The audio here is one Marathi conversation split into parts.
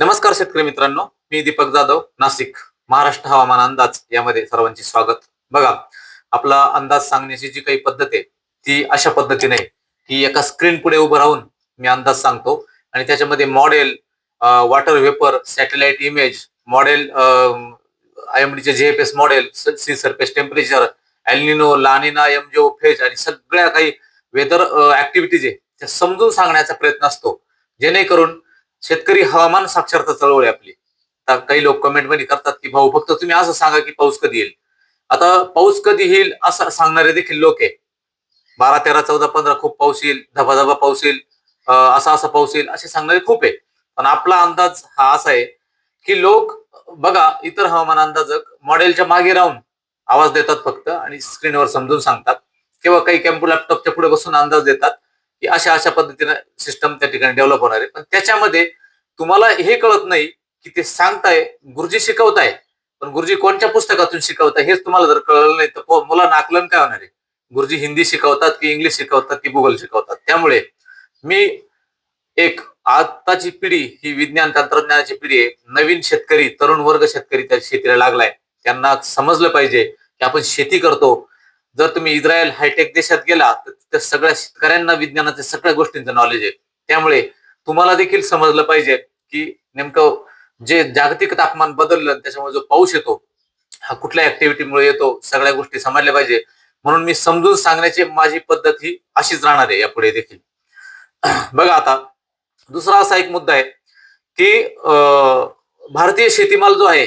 नमस्कार शेतकरी मित्रांनो मी दीपक जाधव नाशिक महाराष्ट्र हवामान अंदाज यामध्ये सर्वांचे स्वागत. बघा आपला अंदाज सांगण्याची जी काही पद्धत आहे ती अशा पद्धतीने की एका स्क्रीन पुढे उभं राहून मी अंदाज सांगतो. आणि त्याच्यामध्ये model water vapour satellite image model I M JFS model sea surface temperature El Nino La Nina MGO phase आणि सगळ्या काही वेदर ऍक्टिव्हिटीज आहे त्या समजून सांगण्याचा प्रयत्न असतो. जेणेकरून शेतकरी हवामान साक्षरता चळवळ आहे आपली. आता काही लोक कमेंटमध्ये करतात की भाऊ फक्त तुम्ही असं सांगा की पाऊस कधी येईल? आता पाऊस कधी येईल असं सांगणारे देखील लोक आहे बारा तेरा चौदा पंधरा खूप पाऊस येईल धबाधबा पाऊस येईल असा असा पाऊस येईल असे सांगणारे खूप आहे पण आपला अंदाज हा असा आहे की लोक बघा इतर हवामान अंदाजक मॉडेलच्या मागे राहून आवाज देतात फक्त आणि स्क्रीनवर समजून सांगतात. किंवा काही कॅम्पू लॅपटॉपच्या पुढे बसून अंदाज देतात. की अशा अशा पद्धतीने सिस्टम त्या ठिकाणी डेव्हलप होणार आहे. पण त्याच्यामध्ये तुम्हाला हे कळत नाही की ते सांगताय गुरुजी शिकवताय पण गुरुजी कोणत्या पुस्तकातून शिकवताय हेच तुम्हाला जर कळलं नाही तर मुलांना आकलन काय होणार आहे? गुरुजी हिंदी शिकवतात की इंग्लिश शिकवतात की गुगल शिकवतात? त्यामुळे मी एक आताची पिढी ही विज्ञान तंत्रज्ञानाची पिढी आहे नवीन शेतकरी तरुण वर्ग शेतकरी त्या शेतीला लागलाय. त्यांना समजलं पाहिजे की आपण शेती करतो जर तुम्ही इस्रायल हायटेक देशात गेला तर त्या सगळ्या शेतकऱ्यांना विज्ञानाच्या सगळ्या गोष्टींचं नॉलेज आहे. त्यामुळे तुम्हाला देखील समजलं पाहिजे की नेमकं जे जागतिक तापमान बदललं त्याच्यामुळे जो पाऊस येतो हा कुठल्या ऍक्टिव्हिटीमुळे येतो सगळ्या गोष्टी समजल्या पाहिजे. म्हणून मी समजून सांगण्याची माझी पद्धत ही अशीच राहणार आहे यापुढे देखील. बघा आता दुसरा असा एक मुद्दा आहे की भारतीय शेतीमाल जो आहे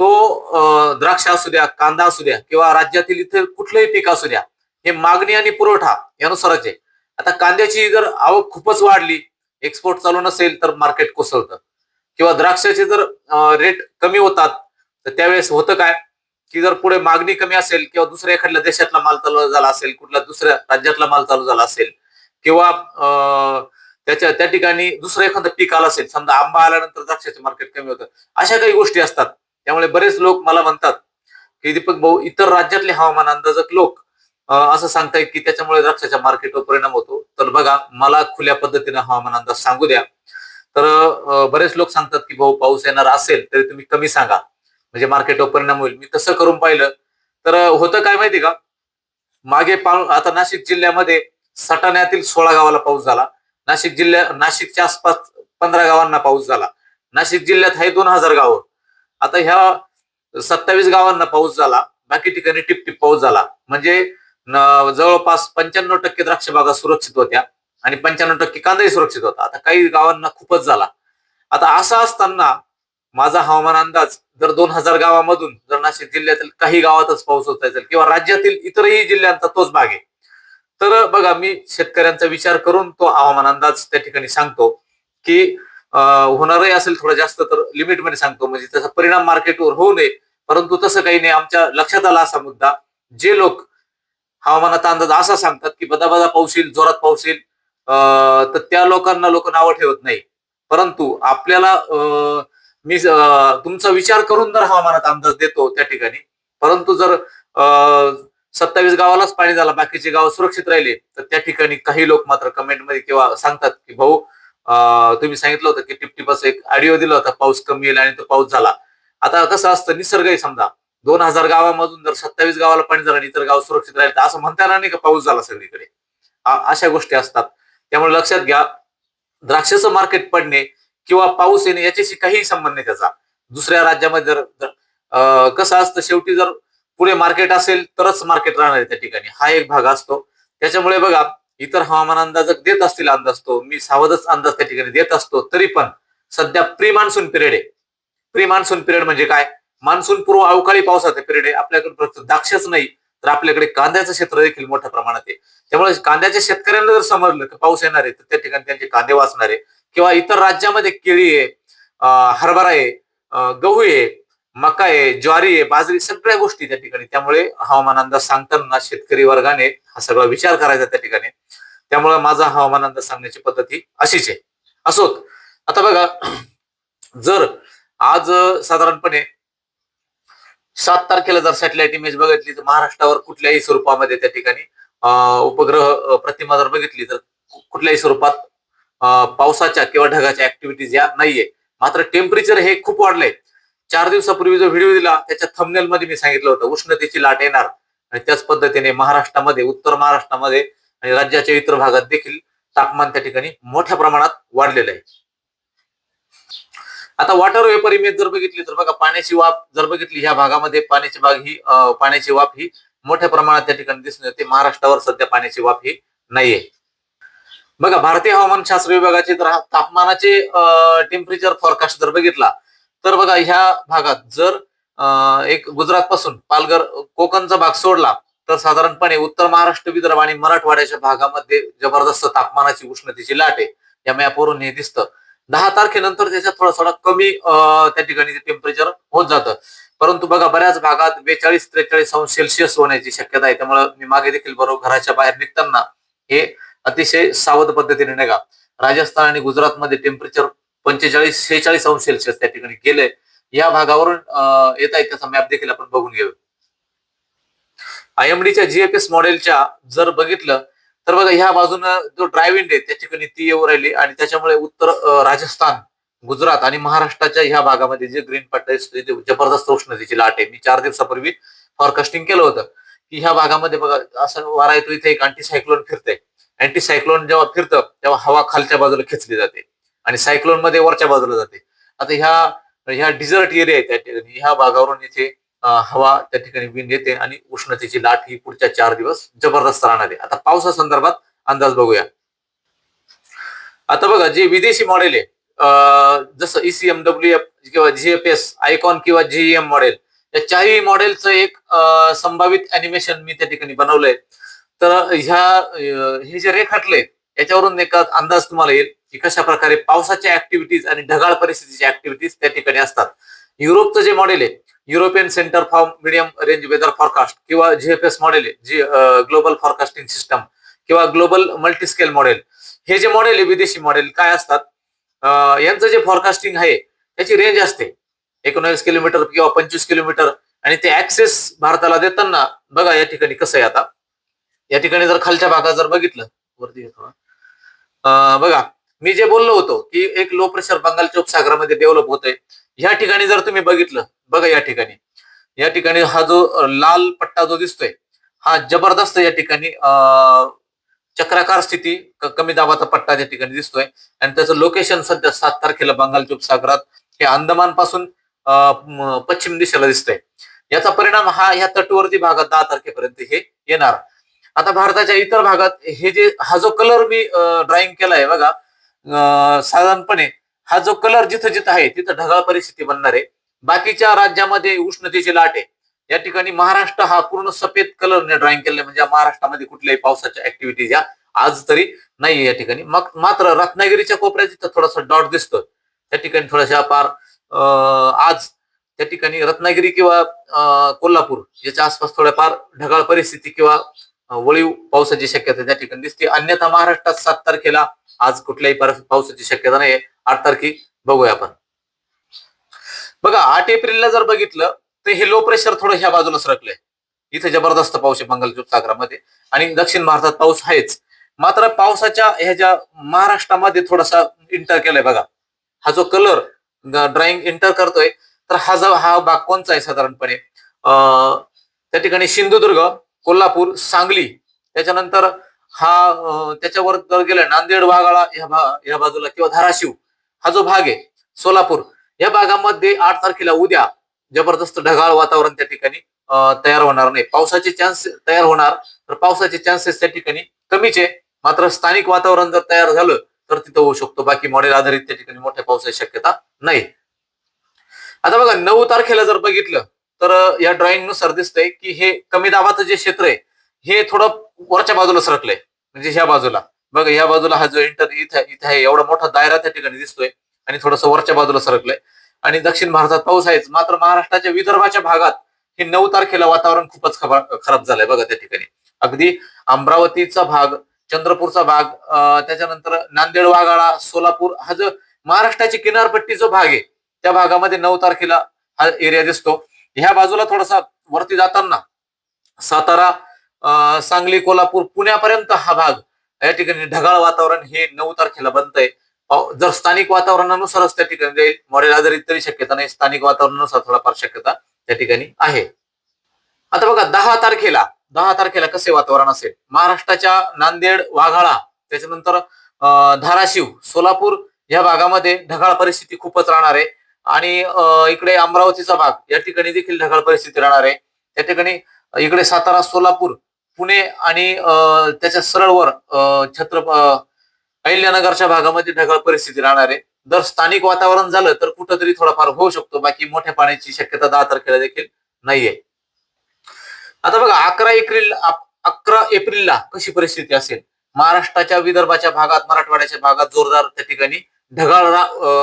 तो द्राक्ष असू द्या कांदा असू द्या किंवा राज्यातील इथे कुठलंही पीक असू द्या हे मागणी आणि पुरवठा यानुसारच आहे. आता कांद्याची जर आवक खूपच वाढली एक्सपोर्ट चालू नसेल तर मार्केट कोसळतं. किंवा द्राक्षाचे जर रेट कमी होतात तर त्यावेळेस होतं काय? की जर पुढे मागणी कमी असेल किंवा दुसऱ्या एखाद्या देशातला माल चालू झाला असेल कुठल्या दुसऱ्या राज्यातला माल चालू झाला असेल किंवा त्याच्या त्या ठिकाणी दुसरं एखादं पीक आलं असेल समजा आंबा आल्यानंतर द्राक्षाचे मार्केट कमी होतं अशा काही गोष्टी असतात. त्यामुळे बरेच लोक मला म्हणतात की दीपक भाऊ इतर राज्यातले हवामान अंदाजक लोक असं सांगतायत की त्याच्यामुळे द्राक्षाच्या मार्केटवर परिणाम होतो. तर बघा मला खुल्या पद्धतीने हवामान अंदाज सांगू द्या. तर बरेच लोक सांगतात की भाऊ पाऊस येणार असेल तरी तुम्ही कमी सांगा. म्हणजे मार्केटवर परिणाम होईल. मी तसं करून पाहिलं. तर होतं काय माहिती का? मागे पाऊ आता नाशिक जिल्ह्यामध्ये सटाण्यातील सोळा गावाला पाऊस झाला. नाशिक जिल्ह्या नाशिकच्या आसपास पंधरा गावांना पाऊस झाला. नाशिक जिल्ह्यात हे दोन हजार गावं. आता ह्या सत्तावीस गावांना पाऊस झाला बाकी ठिकाणी टिपटिप पाऊस झाला. म्हणजे जवळपास पंच्याण्णव टक्के द्राक्ष बागा सुरक्षित होत्या आणि पंच्याण्णव टक्के कांदाही सुरक्षित होता. आता काही गावांना खूपच झाला. आता असं असताना माझा हवामान अंदाज जर दोन हजार गावामधून जर नाशिक जिल्ह्यातील काही गावातच पाऊस होत असेल किंवा राज्यातील इतरही जिल्ह्यांचा तोच भाग आहे तर बघा मी शेतकऱ्यांचा विचार करून तो हवामान अंदाज त्या ठिकाणी सांगतो की होणारही असेल थोडं जास्त तर लिमिटमध्ये सांगतो. म्हणजे त्याचा परिणाम मार्केटवर होऊ नये. परंतु तसं काही नाही. आमच्या लक्षात आला असा मुद्दा जे लोक हवामानाचा अंदाज असा सांगतात की बदाबदा पाऊस येईल जोरात पाऊस येईल अं, तर त्या लोकांना लोक नावं ठेवत नाही. परंतु आपल्याला मी तुमचा विचार करून जर हवामानाचा अंदाज देतो त्या ठिकाणी परंतु जर सत्तावीस गावालाच पाणी झाला बाकीचे गाव सुरक्षित राहिले तर त्या ठिकाणी काही लोक मात्र कमेंटमध्ये किंवा सांगतात की भाऊ तुम्ही सांगितलं होतं की टिपटिपाचा एक ऑडिओ दिला होता पाऊस कमी येईल आणि तो पाऊस झाला. आता कसं असतं निसर्ग आहे समजा. दोन हजार गावामधून जर सत्तावीस गावाला पाणी झालं आणि इतर गाव सुरक्षित राहिले तर असं म्हणता येणार नाही का पाऊस झाला सगळीकडे? अशा गोष्टी असतात. त्यामुळे लक्षात घ्या द्राक्षाचं मार्केट पडणे किंवा पाऊस येणे याच्याशी काहीही संबंध नाही त्याचा. दुसऱ्या राज्यामध्ये जर कसं असतं शेवटी जर पुढे मार्केट असेल तरच मार्केट राहणार आहे त्या ठिकाणी. हा एक भाग असतो. त्याच्यामुळे बघा इतर हवामान अंदाजक देत असतील अंदाज तो. मी सावधच अंदाज त्या ठिकाणी देत असतो. तरी पण सध्या प्री मान्सून पिरियड आहे. प्री मान्सून पिरियड म्हणजे काय? मान्सून पूर्व अवकाळी पावसाचा पिरियड आहे. आपल्याकडे फक्त द्राक्षच नाही तर आपल्याकडे कांद्याचं क्षेत्र देखील मोठ्या प्रमाणात आहे. त्यामुळे कांद्याच्या शेतकऱ्यांना जर समजलं की पाऊस येणार आहे तर त्या ठिकाणी त्यांचे कांदे वाचणार आहे. किंवा इतर राज्यामध्ये केळी आहे हरभरा आहे गहू आहे मका आहे ज्वारी आहे बाजरी सगळ्या गोष्टी त्या ठिकाणी. त्यामुळे हवामान अंदाज सांगताना शेतकरी वर्गाने हा सगळा विचार करायचा त्या ठिकाणी. त्यामुळे माझा हवामान अंदाज सांगण्याची पद्धती अशीच आहे. असोत आता बघा जर आज साधारणपणे सात तारखेला जर सॅटेलाइट इमेज बघितली तर महाराष्ट्रावर कुठल्याही स्वरूपामध्ये त्या ठिकाणी उपग्रह प्रतिमा जर बघितली तर कुठल्याही स्वरूपात पावसाच्या किंवा ढगाच्या ऍक्टिव्हिटीज या नाहीये. मात्र टेम्परेचर हे खूप वाढलंय. चार दिवसापूर्वी जो व्हिडिओ दिला त्याच्या थंबनेल मध्ये मी सांगितलं होतं उष्णतेची लाट येणार. आणि त्याच पद्धतीने महाराष्ट्रामध्ये उत्तर महाराष्ट्रामध्ये आणि राज्याच्या इतर भागात देखील तापमान त्या ठिकाणी मोठ्या प्रमाणात वाढलेलं आहे. आता वॉटर वेपर इमेज जर बघितली तर बघा पाण्याची वाफ जर बघितली ह्या भागामध्ये पाण्याची भाग ही पाण्याची वाफ ही मोठ्या प्रमाणात त्या ठिकाणी दिसून येते. महाराष्ट्रावर सध्या पाण्याची वाफ ही नाहीये. बघा भारतीय हवामान शास्त्र विभागाचे जर तापमानाचे टेम्परेचर फॉरकास्ट जर बघितला तर बघा ह्या भागात जर अं, एक गुजरात पासून पालघर कोकणचा भाग सोडला तर साधारणपणे उत्तर महाराष्ट्र विदर्भ आणि मराठवाड्याच्या भागामध्ये जबरदस्त तापमानाची उष्णतेची लाट आहे. या मॅपवरून हे दिसतं. दहा तारखेनंतर त्याच्यात थोडा थोडा कमी त्या ठिकाणी टेम्परेचर होत जातं. परंतु बघा बऱ्याच भागात बेचाळीस त्रेचाळीस अंश सेल्सिअस होण्याची शक्यता आहे. त्यामुळे मी मागे देखील बरोबर घराच्या बाहेर निघताना हे अतिशय सावध पद्धतीने निघा. राजस्थान आणि गुजरातमध्ये टेम्परेचर पंचेचाळीस शेहेचाळीस अंश सेल्सिअस त्या ठिकाणी गेले या भागावरून येत आहे त्याचा मॅप देखील आपण बघून घेऊ आयएमडीच्या जीएफएस मॉडेलच्या जर बघितलं तर बघा ह्या बाजूनं जो ड्रायव्हिंग आहे त्या ठिकाणी ती येऊ राहिली आणि त्याच्यामुळे उत्तर राजस्थान गुजरात आणि महाराष्ट्राच्या ह्या भागामध्ये जे ग्रीन पट्टा जबरदस्त उष्णतेची लाट आहे. मी चार दिवसापूर्वी फॉरकास्टिंग केलं होतं की ह्या भागामध्ये बघा असं वारा येतो इथे एक अँटी सायक्लोन फिरतंय. अँटी सायक्लोन जेव्हा फिरतं तेव्हा हवा खालच्या बाजूला खेचली जाते आणि सायक्लोनमध्ये वरच्या बाजूला जाते. आता ह्या ह्या डिझर्ट एरिया आहे त्या ठिकाणी ह्या भागावरून इथे हवा त्या ठिकाणी विंड येते आणि उष्णतेची लाट ही पुढच्या चार दिवस जबरदस्त राहणार आहे. आता पावसा संदर्भात अंदाज बघूया. आता बघा जे विदेशी मॉडेल आहे जसं ईसीएम डब्ल्यू एफ किंवा जीएफएस आयकॉन किंवा जीएम मॉडेल या चारही मॉडेलचं एक संभावित अॅनिमेशन मी त्या ठिकाणी बनवलंय. तर ह्या हे जे रेखाटले याच्यावरून एक अंदाज तुम्हाला येईल की कशा प्रकारे पावसाच्या ऍक्टिव्हिटीज आणि ढगाळ परिस्थितीच्या ऍक्टिव्हिटीज त्या ठिकाणी असतात. युरोपचं जे मॉडेल आहे European centre for medium range weather forecast किंवा जीएफएस मॉडेल आहे जी ग्लोबल फॉरकास्टिंग सिस्टम किंवा ग्लोबल मल्टीस्केल मॉडेल हे जे मॉडेल आहे विदेशी मॉडेल काय असतात? यांचं जे फॉरकास्टिंग आहे त्याची रेंज असते. एकोणावीस किलोमीटर किंवा पंचवीस किलोमीटर आणि ते ऍक्सेस भारताला देताना बघा या ठिकाणी कसं आहे आता. या ठिकाणी जर खालच्या भागात जर बघितलं वरती घे बघा मी जे बोललो होतो की एक लो प्रेशर बंगालच्या उपसागरामध्ये डेव्हलप होतोय. या ठिकाणी जर तुम्ही बघितलं बघा या ठिकाणी. या ठिकाणी हा जो लाल पट्टा जो दिसतोय हा जबरदस्त या ठिकाणी अं, चक्राकार स्थिती कमी दाबाचा पट्टा त्या ठिकाणी दिसतोय. आणि त्याचं लोकेशन सध्या सात तारखेला बंगालच्या उपसागरात हे अंदमानपासून अं, पश्चिम दिशेला दिसतंय. याचा परिणाम हा या तटवर्ती भागात दहा तारखेपर्यंत हे येणार. आता भारताच्या इतर भागात हे जे हा जो कलर मी ड्रॉइंग केलाय बघा साधारणपणे हा जो कलर जिथं जिथं आहे तिथं ढगाळ परिस्थिती बनणार आहे. बाकीच्या राज्यामध्ये उष्णतेची लाट आहे. या ठिकाणी महाराष्ट्र हा पूर्ण सफेद कलरने ड्रॉइंग केले म्हणजे महाराष्ट्रामध्ये कुठल्याही पावसाच्या ऍक्टिव्हिटीज या आज तरी नाही या ठिकाणी. मग मात्र रत्नागिरीच्या कोपऱ्यात जिथं थोडासा डॉट दिसतो त्या ठिकाणी थोड्याशा पार आज त्या ठिकाणी रत्नागिरी किंवा कोल्हापूर याच्या आसपास थोड्याफार ढगाळ परिस्थिती किंवा वळीव पावसाची शक्यता त्या ठिकाणी दिसते. अन्यथा महाराष्ट्रात सात तारखेला आज कुठल्याही पर- पावसाची शक्यता नाही आठ तारखे बघूया आपण. बघा आठ एप्रिलला जर बघितलं तर हे लो प्रेशर थोडं ह्या बाजूला सरकलंय. इथे जबरदस्त पाऊस आहे बंगालच्या उपसागरामध्ये आणि दक्षिण भारतात पाऊस आहेच. मात्र पावसाच्या ह्या ज्या महाराष्ट्रामध्ये थोडासा इंटर केलाय बघा. हा जो कलर ड्रॉइंग इंटर करतोय तर हा जो हा भाग कोणचा आहे साधारणपणे? अं, त्या ठिकाणी सिंधुदुर्ग कोल्हापूर सांगली त्याच्यानंतर हा त्याच्यावर जर गेलं नांदेड वाघाळा ह्या भा या बाजूला किंवा धाराशिव हा जो भाग आहे सोलापूर या भागामध्ये आठ तारखेला उद्या जबरदस्त ढगाळ वातावरण त्या ठिकाणी तयार होणार नाही. पावसाचे चान्स तयार होणार तर पावसाचे चान्सेस त्या ठिकाणी कमीच आहे. मात्र स्थानिक वातावरण जर तयार झालं तर तिथं होऊ शकतो. बाकी मॉडेल आधारित त्या ठिकाणी मोठ्या पावसाची शक्यता नाही. आता बघा नऊ तारखेला जर बघितलं तर या ड्रॉइंगनुसार दिसतंय की हे कमी दाबाचं जे क्षेत्र आहे हे थोडं वरच्या बाजूला सरकलंय. म्हणजे ह्या बाजूला. बघा या बाजूला हा जो इंटर इथे इथे आहे एवढा मोठा दायरा त्या ठिकाणी दिसतोय आणि थोडंसं वरच्या बाजूला सरकलंय. आणि दक्षिण भारतात पाऊस आहेच मात्र महाराष्ट्राच्या विदर्भाच्या भागात हे नऊ तारखेला वातावरण खूपच खराब झालंय बघा त्या ठिकाणी. अगदी अमरावतीचा भाग चंद्रपूरचा भाग अं, त्याच्यानंतर नांदेड वाघाळा सोलापूर हा जो महाराष्ट्राची किनारपट्टी जो भाग आहे त्या भागामध्ये नऊ तारखेला हा एरिया दिसतो. ह्या बाजूला थोडासा वरती जाताना सातारा अं, सांगली कोल्हापूर पुण्यापर्यंत हा भाग या ठिकाणी ढगाळ वातावरण हे नऊ तारखेला बनतंय. आहे जर स्थानिक वातावरणानुसारच त्या ठिकाणी जाईल मॉडेल आधारित तरी शक्यता नाही स्थानिक वातावरणानुसार थोडाफार शक्यता त्या ठिकाणी आहे. आता बघा दहा तारखेला दहा तारखेला कसे वातावरण असेल? महाराष्ट्राच्या नांदेड वाघाळा त्याच्यानंतर अं, धाराशिव सोलापूर या भागामध्ये ढगाळ परिस्थिती खूपच राहणार आहे. आणि अं, इकडे अमरावतीचा भाग या ठिकाणी देखील ढगाळ परिस्थिती राहणार आहे. त्या ठिकाणी इकडे सातारा सोलापूर पुणे आणि अं, त्याच्या सरळवर अं, छत्र अहिल्यानगरच्या भागामध्ये ढगाळ परिस्थिती राहणार. आहे जर स्थानिक वातावरण झालं तर कुठंतरी थोडाफार होऊ शकतो. बाकी मोठ्या पाण्याची शक्यता दहा तारखेला देखील नाहीये. आता बघा अकरा एप्रिल अकरा एप्रिलला कशी परिस्थिती असेल? महाराष्ट्राच्या विदर्भाच्या भागात मराठवाड्याच्या भागात जोरदार त्या ठिकाणी ढगाळ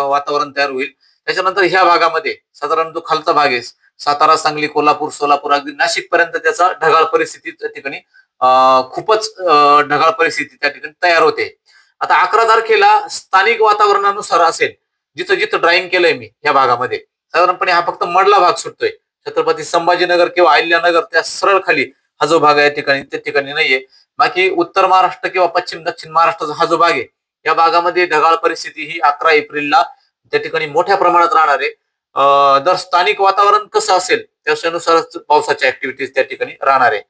वातावरण तयार होईल. त्याच्यानंतर ह्या भागामध्ये साधारण जो खालचा भाग आहे सातारा सांगली कोल्हापूर सोलापूर अगदी नाशिक पर्यंत त्याचा ढगाळ परिस्थिती त्या ठिकाणी खूपच ढगाळ परिस्थिती त्या ठिकाणी तयार होते. आता अकरा तारखेला स्थानिक वातावरणानुसार असेल जिथं जिथं ड्राइंग केलंय मी या भागामध्ये साधारणपणे हा फक्त मडला भाग सुटतोय. छत्रपती संभाजीनगर किंवा अहिल्यानगर त्या सरळ खाली हा जो भाग आहे या ठिकाणी त्या ठिकाणी नाहीये. बाकी उत्तर महाराष्ट्र किंवा पश्चिम दक्षिण महाराष्ट्राचा हा जो भाग आहे या भागामध्ये ढगाळ परिस्थिती ही अकरा एप्रिलला त्या ठिकाणी मोठ्या प्रमाणात राहणार आहे. जर स्थानिक वातावरण कसं असेल त्यानुसार पावसाच्या ऍक्टिव्हिटीज त्या ठिकाणी राहणार आहे.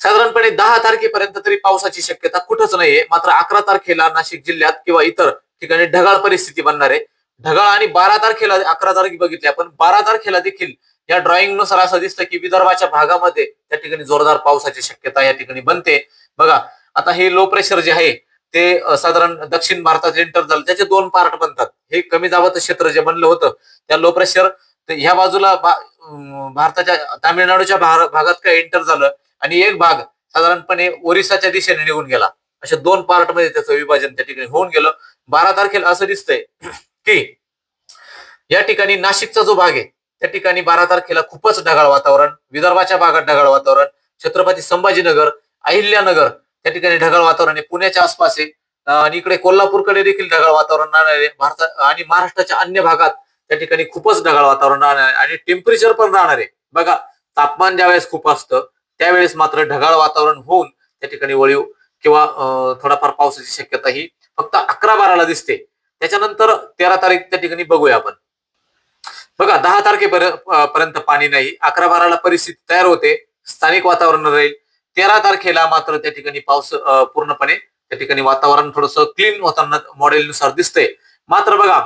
साधारणपणे दहा तारखेपर्यंत तरी पावसाची शक्यता कुठंच नाहीये मात्र अकरा तारखेला नाशिक जिल्ह्यात किंवा इतर ठिकाणी ढगाळ परिस्थिती बनणार आहे. ढगाळ आणि बारा तारखेला अकरा तारखे बघितली आपण बारा तारखेला देखील या ड्रॉइंगनुसार असं दिसतं की विदर्भाच्या भागामध्ये त्या ठिकाणी जोरदार पावसाची शक्यता या ठिकाणी बनते. बघा आता हे लो प्रेशर जे आहे ते साधारण दक्षिण भारतात एंटर झालं त्याचे दोन पार्ट बनतात. हे कमी दाबाचं क्षेत्र जे बनलं होतं त्या लो प्रेशर ह्या बाजूला भारताच्या तामिळनाडूच्या भागात काय एंटर झालं आणि एक भाग साधारणपणे ओरिसाच्या दिशेने निघून गेला. अशा दोन पार्टमध्ये त्याचं विभाजन त्या ठिकाणी होऊन गेलं. बारा तारखेला असं दिसतंय की या ठिकाणी नाशिकचा जो भाग आहे त्या ठिकाणी बारा तारखेला खूपच ढगाळ वातावरण विदर्भाच्या भागात ढगाळ वातावरण छत्रपती संभाजीनगर अहिल्यानगर त्या ठिकाणी ढगाळ वातावरण आहे. पुण्याच्या आसपास आहे. आणि इकडे कोल्हापूरकडे देखील ढगाळ वातावरण राहणार आहे. भारतात आणि महाराष्ट्राच्या अन्य भागात त्या ठिकाणी खूपच ढगाळ वातावरण राहणार आहे. आणि टेम्परेचर पण राहणार आहे. बघा तापमान ज्यावेळेस खूप असतं त्यावेळेस मात्र ढगाळ वातावरण होऊन त्या ठिकाणी वळीव किंवा अं, थोडाफार पावसाची शक्यता ही फक्त अकरा बाराला दिसते. त्याच्यानंतर तेरा तारीख त्या ठिकाणी बघूया आपण. बघा दहा तारखेपर्यंत पाणी नाही. अकरा बाराला परिस्थिती तयार होते. स्थानिक वातावरण राहील. तेरा तारखेला मात्र त्या ठिकाणी पाऊस पूर्णपणे त्या ठिकाणी वातावरण थोडस क्लीन होताना मॉडेलनुसार दिसतंय. मात्र बघा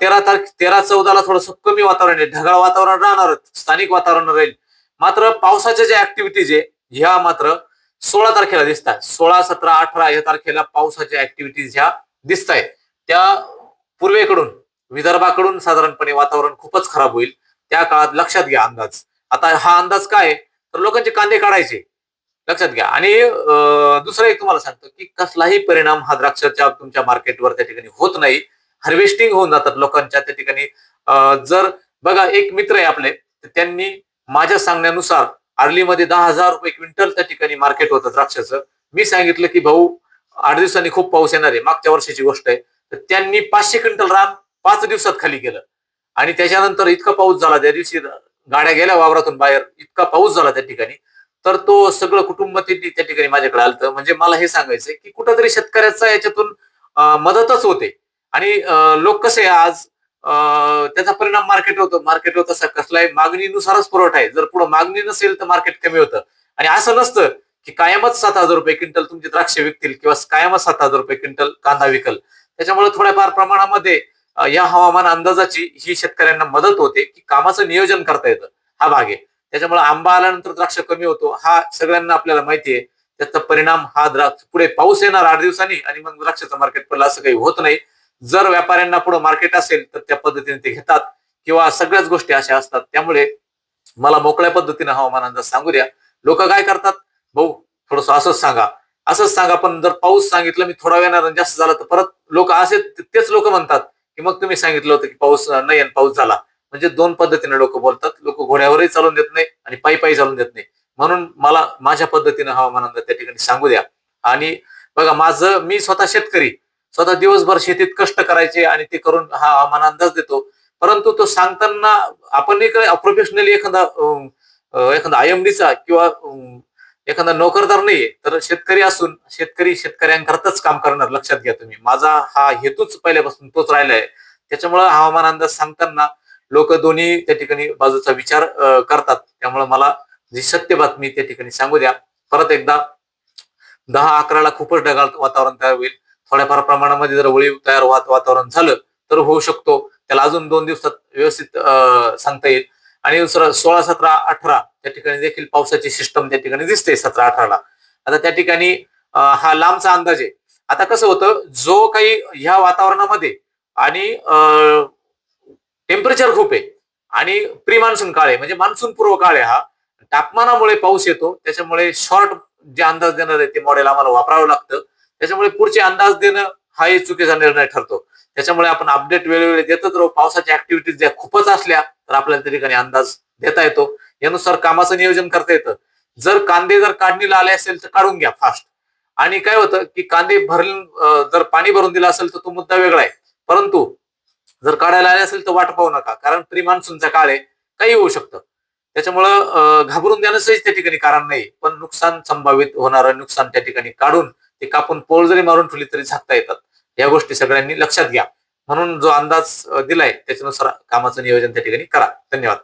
तेरा तारखे तेरा चौदाला थोडस कमी वातावरण आहे. ढगाळ वातावरण राहणार स्थानिक वातावरण राहील. मात्र पावसाच्या ज्या ऍक्टिव्हिटीज आहे ह्या मात्र सोळा तारखेला दिसतात. सोळा सतरा अठरा या तारखेला पावसाच्या ऍक्टिव्हिटीज ह्या दिसत आहेत त्या पूर्वेकडून विदर्भाकडून साधारणपणे वातावरण खूपच खराब होईल. त्या काळात लक्षात घ्या अंदाज. आता हा अंदाज काय आहे? तर लोकांचे कांदे काढायचे. लक्षात घ्या. आणि दुसरं एक तुम्हाला सांगतो की कसलाही परिणाम हा द्राक्षाच्या तुमच्या मार्केटवर त्या ठिकाणी होत नाही. हार्वेस्टिंग होऊन जातात लोकांच्या त्या ठिकाणी. जर बघा एक मित्र आहे आपले त्यांनी माझ्या सांगण्यानुसार आर्लीमध्ये दहा हजार रुपये क्विंटल त्या ठिकाणी मार्केट होतं द्राक्षाचं. मी सांगितलं की भाऊ आठ दिवसांनी खूप पाऊस येणार आहे. मागच्या वर्षाची गोष्ट आहे. तर त्यांनी पाचशे क्विंटल रान पाच दिवसात खाली केलं. आणि त्याच्यानंतर इतका पाऊस झाला त्या दिवशी गाड्या गेल्या वावरातून बाहेर. इतका पाऊस झाला त्या ठिकाणी. तर तो सगळं कुटुंब त्यांनी त्या ठिकाणी माझ्याकडे आलं म्हणजे मला हे सांगायचंय की कुठंतरी शेतकऱ्याचा याच्यातून मदतच होते. आणि लोक कसे आज त्याचा परिणाम मार्केट होतो. मार्केट होत तसा कसलाही मागणीनुसारच पुरवठा आहे. जर पुढे मागणी नसेल तर मार्केट कमी होतं. आणि असं नसतं की कायमच सात हजार रुपये क्विंटल तुमचे द्राक्ष विकतील किंवा कायमच सात हजार रुपये क्विंटल कांदा विकल. त्याच्यामुळे थोड्याफार प्रमाणामध्ये या हवामान अंदाजाची ही शेतकऱ्यांना मदत होते की कामाचं नियोजन करता येतं. हा भाग आहे. त्याच्यामुळे आंबा आल्यानंतर द्राक्ष कमी होतो. हा सगळ्यांना आपल्याला माहिती आहे त्याचा परिणाम हा द्राक्ष पुढे पाऊस येणार आठ दिवसांनी आणि मग द्राक्षाचं मार्केट पडलं असं काही होत नाही. जर व्यापाऱ्यांना पुढे मार्केट असेल तर त्या पद्धतीने ते घेतात किंवा सगळ्याच गोष्टी अशा असतात. त्यामुळे मला मोकळ्या पद्धतीने हवामान अंदाज सांगू द्या लोक काय करतात? भाऊ थोडस असंच सांगा. असंच सांगा पण जर पाऊस सांगितलं मी थोडा वेळानं जास्त झाला तर परत लोक असे तेच लोक म्हणतात की मग तुम्ही सांगितलं होतं की पाऊस नाही पाऊस झाला. म्हणजे दोन पद्धतीने लोक बोलतात. लोक घोड्यावरही चालून देत नाही आणि पायी पायी चालून देत नाही. म्हणून मला माझ्या पद्धतीने हवामान अंदाज त्या ठिकाणी सांगू द्या. आणि बघा माझं मी स्वतः शेतकरी. स्वतः दिवसभर शेतीत कष्ट करायचे आणि ते करून हा हवामान अंदाज देतो. परंतु तो सांगताना आपण एक प्रोफेशनली एखादा अं, अं, एखादा आयएमडीचा किंवा एखादा नोकरदार नाहीये तर शेतकरी असून शेतकरी शेतकऱ्यांकरताच काम करणार लक्षात घ्या तुम्ही. माझा हा हेतूच पहिल्यापासून तोच राहिला आहे त्याच्यामुळं हवामान अंदाज सांगताना लोक दोन्ही त्या ठिकाणी बाजूचा विचार करतात. त्यामुळे मला जी सत्य बातमी त्या ठिकाणी सांगू द्या. परत एकदा दहा अकराला खूपच ढगाळ वातावरण तयार होईल. थोड्याफार प्रमाणामध्ये जर वळीव तयार वातावरण झालं तर होऊ शकतो. त्याला अजून दोन दिवसात व्यवस्थित अं, सांगता येईल. आणि दुसरं सोळा सतरा अठरा त्या ठिकाणी देखील पावसाची सिस्टम त्या ठिकाणी दिसते सतरा अठराला. आता त्या ठिकाणी हा लांबचा अंदाज आहे. आता कसं होतं जो काही ह्या वातावरणामध्ये आणि टेम्परेचर खूप आहे. आणि प्री मान्सून काळ आहे. म्हणजे मान्सून पूर्व काळ आहे हा. तापमानामुळे पाऊस येतो. त्याच्यामुळे शॉर्ट जे अंदाज देणार आहे ते मॉडेल आम्हाला वापरावं लागतं. त्याच्यामुळे पुढचे अंदाज देणं हा एक चुकीचा निर्णय ठरतो. त्याच्यामुळे आपण अपडेट वेळोवेळी देतच राहू. पावसाच्या ऍक्टिव्हिटीज ज्या खूपच असल्या तर आपल्याला त्या ठिकाणी अंदाज देता येतो. यानुसार कामाचं नियोजन करता येतं. जर कांदे जर काढणीला आले असेल तर काढून घ्या फास्ट आणि काय होतं की कांदे भरून जर पाणी भरून दिलं असेल तर तो मुद्दा वेगळा आहे. परंतु जर काढायला आले असेल तर वाट पाहू नका कारण प्री मान्सूनचा काळ आहे काही होऊ शकतं. त्याच्यामुळं घाबरून देण्याचंही त्या ठिकाणी कारण नाही पण नुकसान संभावित होणारं नुकसान त्या ठिकाणी काढून ते कापून पोळ जरी मारून ठेवली तरी झाकता येतात. या गोष्टी सगळ्यांनी लक्षात घ्या. म्हणून जो अंदाज दिलाय त्याच्यानुसार कामाचं नियोजन त्या ठिकाणी करा. धन्यवाद.